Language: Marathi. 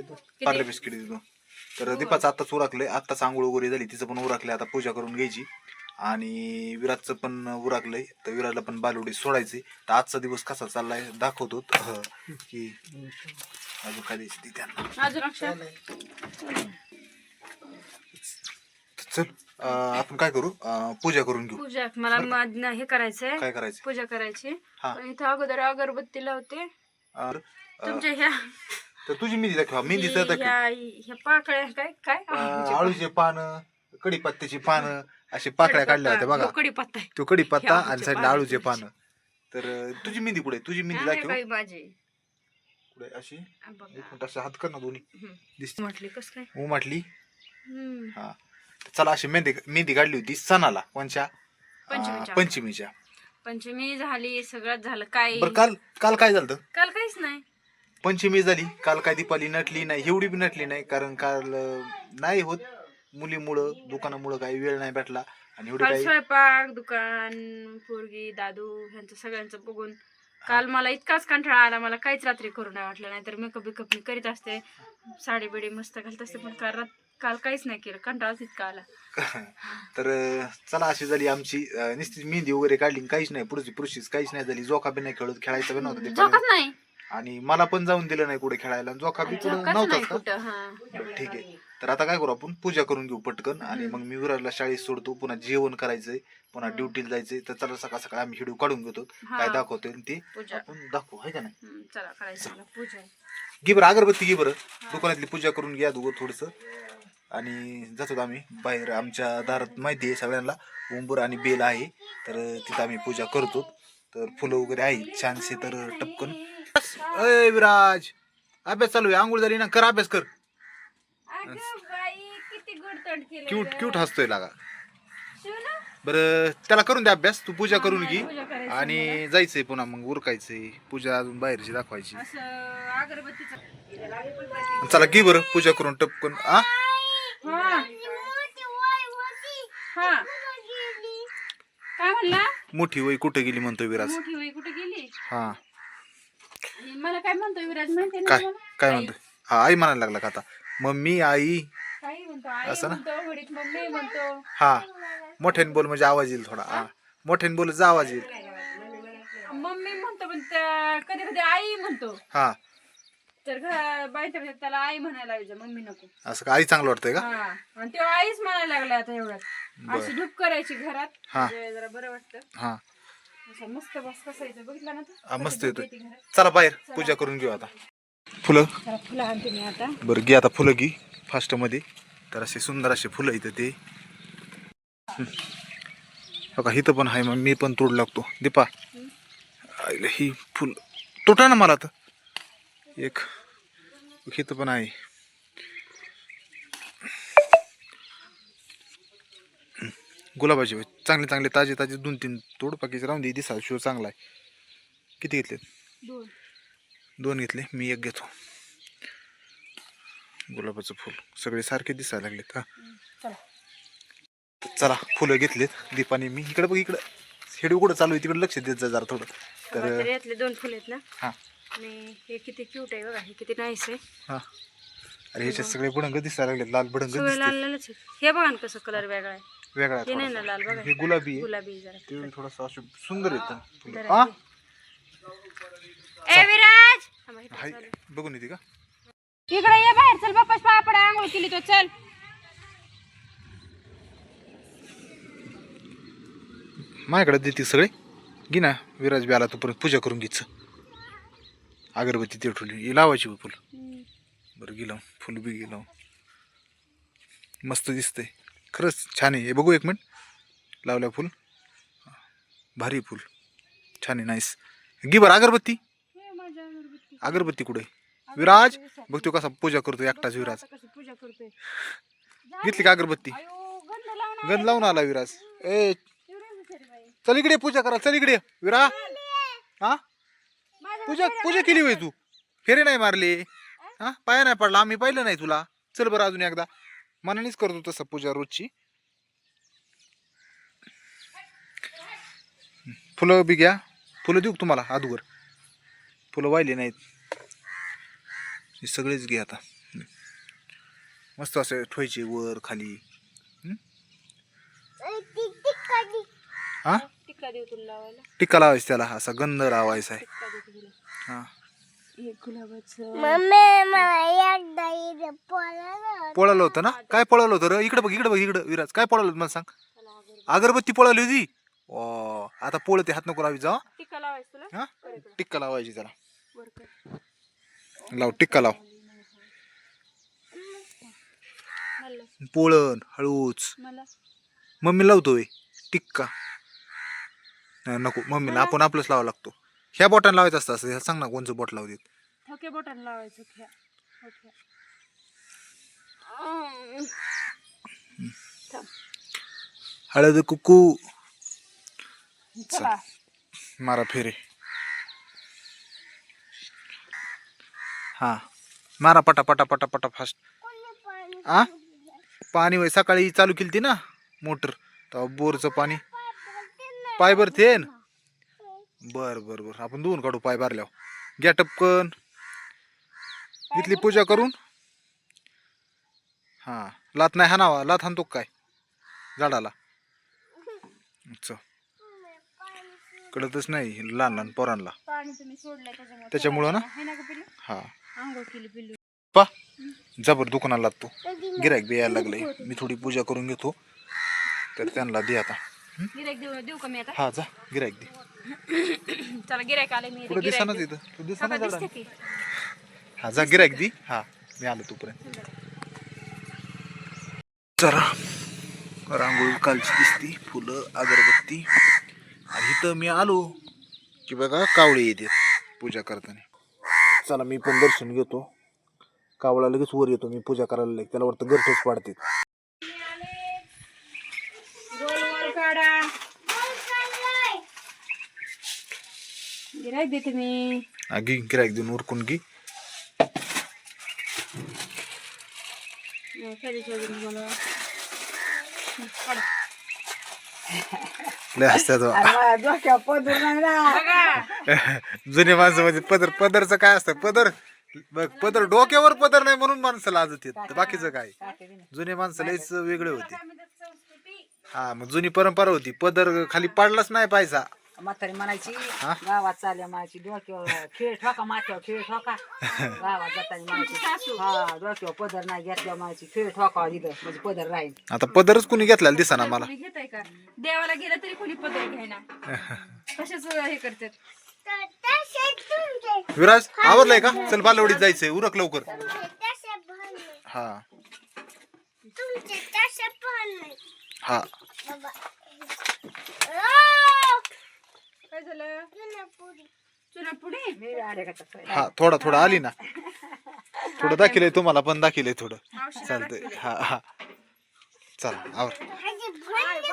देतो. पार्ले बिस्किट देतो. तर दीपाचं आत्ताच उरकलंय. आत्ताच आंघोळ वगैरे झाली तिचं पण उरकलंय. आता पूजा करून घ्यायची. आणि विराजचं पण उरकलंय. तर विराजला पण बालुडी सोडायची. तर आजचा दिवस कसा चाललाय दाखवतो. की अजून काय द्यायची ती त्यांना. चल आपण काय करू? पूजा करून घेऊ. पूजा मला हे करायचंय. काय करायचं पूजा करायची. हा. इथं अगोदर अगरबत्ती लावते. तुमच्या ह्या तर तुझी मेहंदी दाखवा. मेहंदीचं दाखव. ह्या ह्या पाकळ्या काय काय? आळूचे पानं कडीपत्त्याची पानं अशी पाकळ्या काढल्या होत्या बघा. कडीपत्ता. तो कडीपत्ता. ह्या आणि आळूचे साईडला पानं. आळूचे पानं. तर अं, तुझी मेहंदी कुठे? तुझी मेहंदी दाखव. काही माझी कुठे? अशी? बघा. एक मिनिट असं हात कर ना दोन्ही. हम्म. दिसते. म्हटली कस काय? हम्म. हा. चला अशी मेहंदी मेहंदी काढली होती सणाला. कोणच्या? अं, पंचमीच्या. पंचमीच्या. पंचमी झाली सगळंच झालं. काय? बरं काल काल काय झालं काल काहीच नाही. पंचमी झाली. काल काय दीपाली नटली नाही एवढी बी नटली नाही कारण काल नाही होत मुलीमुळं दुकानामुळं काही वेळ नाही भेटला. आणि एवढी काल काही स्वयंपाक दुकान पोरगी दादू ह्यांचं सगळ्यांचं बघून. काल मला इतकाच कंटाळा आला मला काहीच रात्री करू नाही वाटलं नाही तर मेकअप बिकअप मी करीत असते. साडी बिडी मस्त घालत असते पण काल रात- काल काहीच नाही केलं कंटाळाच इतका आला. तर अं, चला अशी झाली आमची अं, नुसती मेहंदी वगैरे काढली काहीच नाही पुढची पुरुषीच काहीच नाही झाली. जोका बी नाही खेळत खेळायचं बी नव्हतं. नाही? आणि मला पण जाऊन दिलं नाही कुठे खेळायला. जोका बी नव्हताच का? बरं, ठीक आहे. तर आता काय करू आपण? पूजा करून घेऊ पटकन आणि मग मी विरारला शाळेत सोडतो. पुन्हा जेवण करायचंय. पुन्हा ड्युटीला जायचंय. तर चला सकाळ सकाळ आम्ही व्हिडिओ काढून घेतो. हा. काय दाखवतोय ते पूजा. आपण दाखवू आहे का नाही? हम्म, चला करायचं मला पूजा घे बरं अगरबत्ती घे बरं. दुकानातली पूजा करून घ्या दोघं थोडस. आणि जातो आम्ही बाहेर. आमच्या दारात माहिती आहे सगळ्यांना. उंबर आणि बेल आहे. तर तिथं आम्ही पूजा करतो. तर फुलं वगैरे आहे छानसे तर टपकन. अय विराज. अभ्यास चालू आहे. आंघोळ झाली ना कर अभ्यास कर. किती गुडतोड केलं क्यूट क्यूट हसतोय लागा. बरं त्याला करून द्या अभ्यास. तू पूजा करून घे. पूजा करायची आणि जायचंय पुन्हा मग उरकायचंय. पूजा अजून बाहेरची दाखवायची. असं अगरबत्तीचं. चला घे बरं पूजा करून टपकन आ? हा. हा. काय म्हणला? मोठी वय कुठे गेली म्हणतोय विराज? मोठी कुठे गेली? हा. आणि मला काय म्हणतो विराज? माहिती ना काय? काय आई. म्हणतोय? हा आई म्हणायला लागला का आता? मम्मी आई. काही म्हणतो आई असं ना? म्हणतो घडीत मम्मी म्हणतो. हा. मोठ्याने बोल म्हणजे आवाज येईल थोडा. हा. मोठ्याने बोल आवाज येईल. मम्मी म्हणतो पण कधी कधी आई म्हणतो. हा. तर त्याला आई म्हणायला मम्मी नको. असं का? आई चांगलं वाटतंय का? हा. आणि तो आईच म्हणायला लागला आता एवढ्यात. बर. अशी धूप करायची घरात. हा. म्हणजे जरा बरं वाटतं. हा. मस्त कसं येतं बघितलं ना तू? हा, मस्त येतोय. चला बाहेर पूजा करून घेऊ आता. फुलं? जरा फुलं आणते मी आता. बरं घे आता फुलं घे. फास्टमध्ये तर असे सुंदर असे फुलं इथं ते. हं. का इथं पण आहे मग मी पण तोड लागतो. दीपा. आईला ही फुल. तोटा ना मला तर एक. इथं पण आहे. गुलाबाचे. चांगले चांगले ताजे ताजे दोन तीन तोड बाकीचे राहून दे दिसा शिव चांगला आहे. किती घेतले? दोन. दोन घेतले. मी एक घेतो. गुलाबाचं फुल. सगळे सारखे दिसायला लागलेत हा. चला. फुलं घेतलेत. दीपाने मी इकडे बघ इकडं. हेडू कुठं चालू आहे? तिकडे लक्ष देत जा जरा थोडं. तर यातले दोन फुले आहेत ना? हा. आणि हे किती क्यूट आहे बघा हे किती नाईस आहे. हा. अरे ह्याच्यात सगळे बुडंग दिसायला लागले लाल बुडंग सगळे लाल लालच हे बघा ना कसं कलर वेगळा आहे. वेगळा आहे हे नाही ना थोडासा. लाल बघा. हे गुलाबी आहे. गुलाबी जरा. ते थोडस असं सुंदर येतं. फुलं. हा? ए विराज! थांबा, इथं हाय. चालू. बघून येते का? इकडे ये बाहेर चल बाप्पाच पाया पडा आंघोळ केली तो चल. माझ्याकडे देते सगळे. घे ना विराज बी आला तोपर्यंत पूजा करून घ्यायचं अगरबत्ती ते ठेवली. ही लावायची होय फुल. बरं गेलं फुल बी गेलं मस्त दिसतंय. खरंच छान आहे. हे बघू एक मिनिट. लावल्या फुल. भारी फुल. छान आहे नाईस घे बरं अगरबत्ती. अगरबत्ती. कुठे विराज बघतो कसा पूजा करतो एकटाच विराज. घेतली का अगरबत्ती? गंध लावून आला विराज. ए. चल इकडे पूजा करा चल इकडे. विरा. हा? पूजा पूजा केली होय तू? फेरे नाही मारले. हा? पाया नाही पडला. आम्ही पाहिलं नाही तुला. चल बरं अजून एकदा. मनानेच करतो तसं पूजा रोजची. फुलं बी घ्या. फुलं देऊ तुम्हाला अदूगर फुलं वाहिले नाहीत. हे सगळेच घे आता. मस्त असे ठेवायचे वर खाली. हं? टिक्का लावायचा त्याला. असा गंध लावायचा आहे. हा. एक गुलाबाचं. पळालं होतं. ना? काय पळालं होतं रे? इकडे बघ इकडे बघ इकडे. विराज काय पळालं होतं मला सांग? अगरबत्ती पळाली होती? ओ आता पोळते हात नको लावी जा टिक्का लावायचं तुला? हा? टिक्का लावायची त्याला कर. लाव टिक्का लाव. मला. पोळण हळूच. मला. मम्मी लावतोय. टिक्का. नाही, नको. मम्मीला आपण आपलंच लावा लागतो. ह्या बोटाने लावायचं असतं असं. ह्या सांग ना कोणचं बोट लावते थोके बटन लावायचं ख्या थांब. हळद कुकू. चला. मारा फेरे. हा. मारा पटा पटा पटा पटा फास्ट आ? पाणी वय. सकाळी चालू केली ती ना मोटर. तेव्हा बोरचं पाणी. पाय भरते बर बर बर. आपण धुवून काढू पाय भरल्यावर. घ्या टपकन. इथली पूजा करून. हा लात नाही हाणावा. लात हाणतो काय? झाडाला. च कळतच नाही लहान लहान पोरांना. पाणी तुम्ही सोडलंय त्याच्यामुळे. त्याच्यामुळं ना? आहे ना का पिल्लू? हा. आंघोळ केली पिल्लू. पा. जबर दुकानाला लागतो गिरायक बी यायला लागले मी थोडी पूजा करून घेतो. तर त्यांना दे आता. गिरायक देऊ देऊ का मी आता? हा जा. गिरायक दे. चला गिरायक आले मी. देऊ. इथं तू दिसाना का, दिसते की हा जा गिरायक दी. हा मी आलो तोपर्यंत. जरा रांगोळी कालची दिसती फुलं अगरबत्ती. आणि इथं मी आलो की बघा कावळे येते पूजा करताना. चला मी पण दर्शन घेतो. कावळा लगेच वर येतो. मी पूजा करायला लागेल. त्याला वाटतं गरठच पाडते काढा. गिरायक देते मी. गिरायक देऊन उरकून. लय बा. बघा. जुने माणसं म्हणजे पदर पदरचं काय असतं? पदर बघ पदर डोक्यावर पदर नाही म्हणून माणसं लाजत येत. बाकीचं काय? जुने माणसं लयच वेगळे होते. हा मग जुनी परंपरा होती. पदर खाली पाडलाच नाही पाहिजा. म्हातारी म्हणायची हा? गावात चालल्या म्हणायची डोक्यावर खेळ ठोका माथ्यावर खेळ ठोका. गावात जाताना म्हणायची हा डोक्यावर पदर नाही घेतल्या म्हणायची खेळ ठोका दिलं म्हणजे पदर राहील. आता पदरच कुणी घेतलेला दिसाना मला. कोणी घेताय का? देवाला गेलं तरी कोणी पदर घ्यायना कशाच हे करतात. विराज आवरलंय का? चल बालवडीत जायचंय. उरक लवकर. हा. हा तसं? हा थोडा थोडा आली ना. थोडं दाखिलंय तुम्हाला पण दाखिलंय थोडं. मावशीला चालतंय. हा हा. चला आवर.